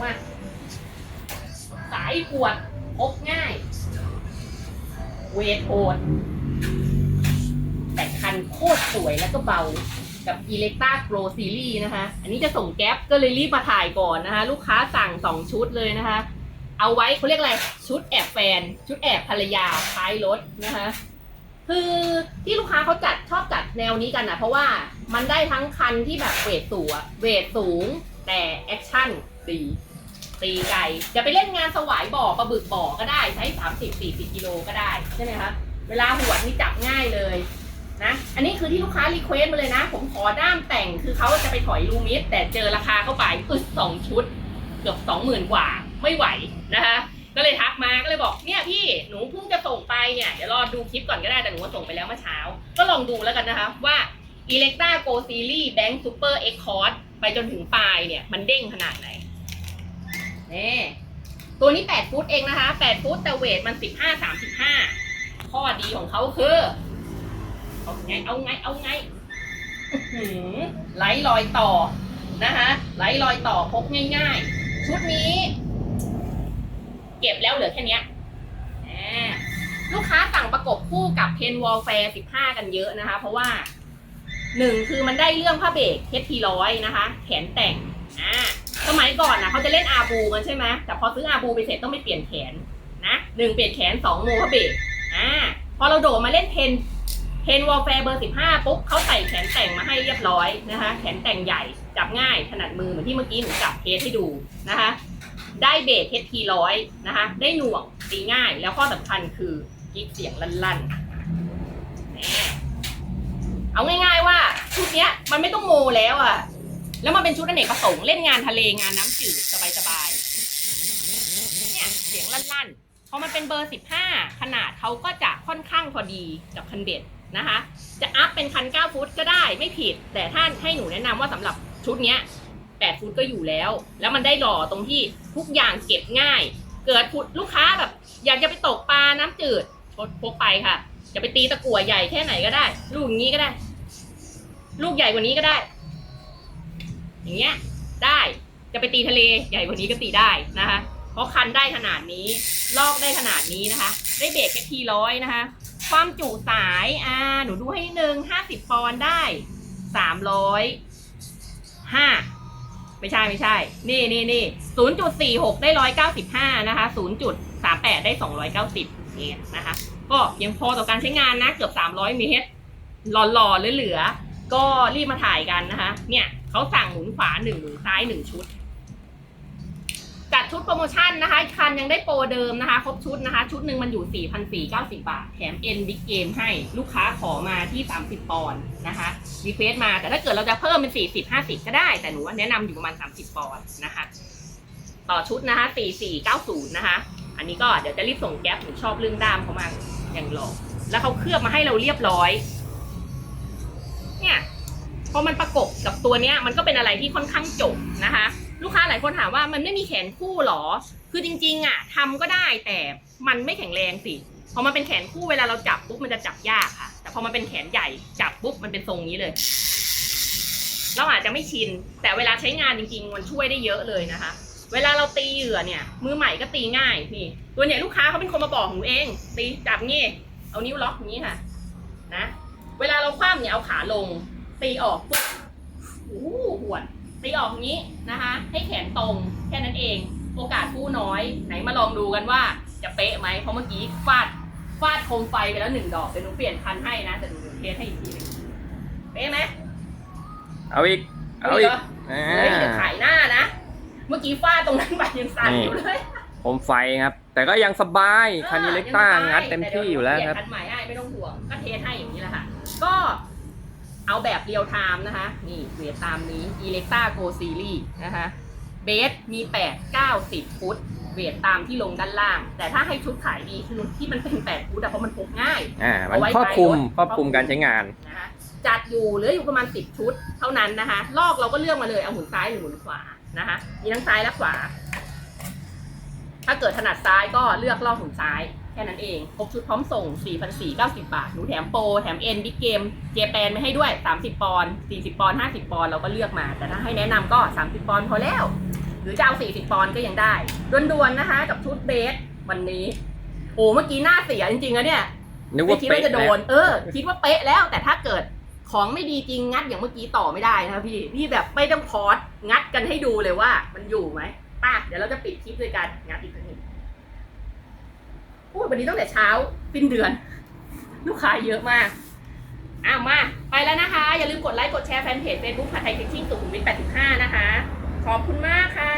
มาสายขวดพกง่าย เวทโหดแต่คันโคตรสวยแล้วก็เบากับ e l e c t a Pro Series นะคะ อันนี้จะส่งแก๊ปก็เลยรีบมาถ่ายก่อนนะคะ ลูกค้าสั่ง2ชุดเลยนะคะ เอาไว้เขาเรียกอะไร ชุดแอบแฟน ชุดแอบภรรยาท้ายรถนะคะคือที่ลูกค้าเขาจัดชอบจัดแนวนี้กันนะเพราะว่ามันได้ทั้งคันที่แบบเวทสูงเวทสูงแต่แอคชั่น ดีตีไกลจะไปเล่นงานสวายบ่อปลาบึกบ่อก็ได้ใช้30 40กิโลก็ได้ใช่ไหมคะเวลาหวดนี่จับง่ายเลยนะอันนี้คือที่ลูกค้ารีเควสมาเลยนะ ผมขอด้ามแต่งคือเขาจะไปถอยลูมิสแต่เจอราคาเข้าไปอึดสองชุด เกือบสองหมื่นกว่าไม่ไหวนะคะก็เลยทักมาก็เลยบอกเนี่ยพี่หนูเพิ่งจะส่งไปเนี่ยเดี๋ยวรอดูคลิปก่อนก็ได้แต่หนูว่าส่งไปแล้วเมื่อเช้า ก็ลองดูแล้วกันนะคะว่า Electra Go Series Bank Super X Cord ไปจนถึงปลายเนี่ยมันเด้งขนาดไหน นี่ตัวนี้ 8 ฟุตเองนะคะ 8 ฟุตแต่เวทมัน 15 35 ข้อดีของเขาคือ เอาไง เอาไง เอาไงหือไหลลอยต่อนะคะไหลลอยต่อพกง่าย ๆ ชุดนี้ เก็บแล้วเหลือแค่เนี้ยอ่าลูกค้าสั่งประกบคู่กับเพนวอลแฟร์15 กันเยอะนะคะ เพราะว่าหนึ่งคือมันได้เรื่องผ้าเบรกเททีร้อยนะคะ แขนแต่งอ่า สมัยก่อนนะเขาจะเล่นอาบูกันใช่ไหมแต่พอซื้ออาบูไปเสร็จต้องไปเปลี่ยนแขนนะหนึ่งเปลี่ยนแขนสองโมผ้าเบรกอ่าพอเราโดดมาเล่นเพนเพนวอลแฟร์เบอร์15ปุ๊บเขาใส่แขนแต่งมาให้เรียบร้อยนะคะ แขนแต่งใหญ่จับง่ายถนัดมือเหมือนที่เมื่อกี้หนูจับเทสให้ดูนะคะ ได้เบสเทสทีร้อยนะคะ ได้หน่วงตีง่าย แล้วข้อสำคัญคือกิ๊กเสียงลั่นๆแหมเอาง่าย ๆว่าชุดเนี้ยมันไม่ต้องโมแล้วอะ แล้วมันเป็นชุดอเนกประสงค์เล่นงานทะเลงานน้ำจืดสบายๆเนี่ยเสียงลั่นๆพอมันเป็นเบอร์ 15 ขนาดเขาก็จะค่อนข้างพอดีกับคันเบ็ดนะคะ จะอัพเป็นคัน9ฟุตก็ได้ไม่ผิด แต่ถ้าให้หนูแนะนำว่าสำหรับชุดเนี้ย8ฟุตก็อยู่แล้ว แล้วมันได้หล่อตรงที่ทุกอย่างเก็บง่าย เกิดพุดลูกค้าแบบ อยากจะไปตกปลาน้ำจืดพกพกไปค่ะ จะไปตีตะกั่วใหญ่แค่ไหนก็ได้ ลูกอย่างนี้ก็ได้ ลูกใหญ่กว่านี้ก็ได้ อย่างเงี้ยได้จะไปตีทะเลใหญ่กว่านี้ก็ตีได้นะคะ เพราะคันได้ขนาดนี้ ลอกได้ขนาดนี้นะคะ ได้เบรกแค่ทีร้อยนะคะ ความจุสายอ่าหนูดูให้นิดนึงห้าสิบปอนด์ได้สามร้อยห้าไม่ใช่ไม่ใช่ นี่นี่นี่ศูนย์จุดสี่หกได้ร้อยเก้าสิบห้านะคะศูนย์จุดสามแปดได้สองร้อยเก้าสิบเนี่ยนะคะ ก็ยังพอต่อการใช้งานนะ เกือบสามร้อยเมตรหล่อๆเหลือๆก็รีบมาถ่ายกันนะคะ เนี่ย เขาสั่งหมุนขวาหนึ่งหมุนซ้ายหนึ่งชุด จัดชุดโปรโมชั่นนะคะคันยังได้โปรเดิมนะคะ ครบชุดนะคะ ชุดหนึ่งมันอยู่ 4,490 บาท แถมเอ็นบิ๊กเกมให้ลูกค้าขอมาที่ 30 ปอนด์นะคะรีเควสมาแต่ถ้าเกิดเราจะเพิ่มเป็น 40 50 ก็ได้ แต่หนูว่าแนะนำอยู่ประมาณ 30 ปอนด์นะคะ ต่อชุดนะคะ 4490 นะคะ อันนี้ก็เดี๋ยวจะรีบส่งแก๊ปหนูชอบเรื่องด้ามเขามากอย่างหล่อแล้วเขาเคลือบมาให้เราเรียบร้อย เนี่ย อมันประกบกับตัวเนี้ยมันก็เป็นอะไรที่ค่อนข้างจบนะคะ ลูกค้าหลายคนถามว่ามันไม่มีแขนคู่หรอ คือจริงๆอะทำก็ได้แต่มันไม่แข็งแรงสิพอมันเป็นแขนคู่เวลาเราจับปุ๊บมันจะจับยากค่ะ แต่พอมันเป็นแขนใหญ่จับปุ๊บมันเป็นทรงนี้เลยเราอาจจะไม่ชิน แต่เวลาใช้งานจริงๆ มันช่วยได้เยอะเลยนะคะ เวลาเราตีเหยื่อเนี่ย มือใหม่ก็ตีง่ายนี่ตัวเนี่ยลูกค้าเขาเป็นคนมาบอกหนูเอง ตีจับงี้เอานิ้วล็อกอย่างนี้ค่ะ นะ เวลาเราคว่ำเนี่ยเอาขาลง ตีออกปุ๊บโอ้โหหวนตีออกอย่างนี้นะคะ ให้แขนตรงแค่นั้นเอง โอกาสคู่น้อย ไหนมาลองดูกันว่าจะเป๊ะไหมเพราะเมื่อกี้ฟาดฟาดโคมไฟไปแล้วหนึ่งดอกเดี๋ยวหนูเปลี่ยนคันให้นะแต่หนูเทสให้อีกทีหนึงเป๊ะไหมเอาอีก เอาอีกเหรอ่าเฮ้ยเดี๋ยวถ่ายหน้านะ เมื่อกี้ฟาดตรงนั้นไปยังสั่นอยู่เลยผมไฟครับ แต่ก็ยังสบายคันนี้เล็กต้างัดเต็มที่อยู่แล้วครับเดี๋ยคันใหม่ให้ไม่ต้องห่วงก็เทสให้อย่างนี้แหละค่ะ ก็ เอาแบบเรียลไทม์นะคะ นี่เวทตามนี้ e l e c t a Go Series นะคะเบสมี 8 9 10 ฟุต เวทตามที่ลงด้านล่าง แต่ถ้าให้ชุดขายดีคือที่มันเป็น 8 ฟุตอะเพราะมันพกง่ายอ่ามันเอาไว้ครอบคลุมท้ายรถครอบคลุมการใช้งานนะคะจัดอยู่เหลืออยู่ประมาณ 10 ชุดเท่านั้นนะคะ ลอกเราก็เลือกมาเลยเอาหมุนซ้ายหรือหมุนขวานะคะมีทั้งซ้ายและขวา ถ้าเกิดถนัดซ้ายก็เลือกลอกหมุนซ้ายแค่นั้นเองครบชุดพร้อมส่ง 4,490 บาท หนูแถมโปร แถมเอ็นบิ๊กเกม เจแปนไม่ให้ด้วย 30 ปอนด์40 ปอนด์50 ปอนด์เราก็เลือกมา แต่ถ้าให้แนะนำก็ 30 ปอนด์พอแล้ว หรือจะเอา 40 ปอนด์ก็ยังได้ด่วนๆนะคะ กับชุดเบสวันนี้ โอ้ เมื่อกี้หน้าเสียจริงๆอะเนี่ยนึกไม่ว่าคิดเป๊ะว่าจะโดแล้วนเออ คิดว่าเป๊ะแล้ว แต่ถ้าเกิดของไม่ดีจริงงัดอย่างเมื่อกี้ต่อไม่ได้นะคะพี่ พี่แบบไม่ต้องพอดงัดกันให้ดูเลยว่า มันอยู่ไหมป้าเดี๋ยวเราจะปิดคลิปด้วยกันงัดอีกครั้งหนึง พูดวันนี้ตั้งแต่เช้าปินเดือน ลูกค้าเยอะมากอ้าวมา ไปแล้วนะคะ อย่าลืมกดไลค์ กดแชร์แฟนเพจ Facebook ผัดไทยเทคชิ่งสุขุมวิท85 นะคะ ขอบคุณมากค่ะ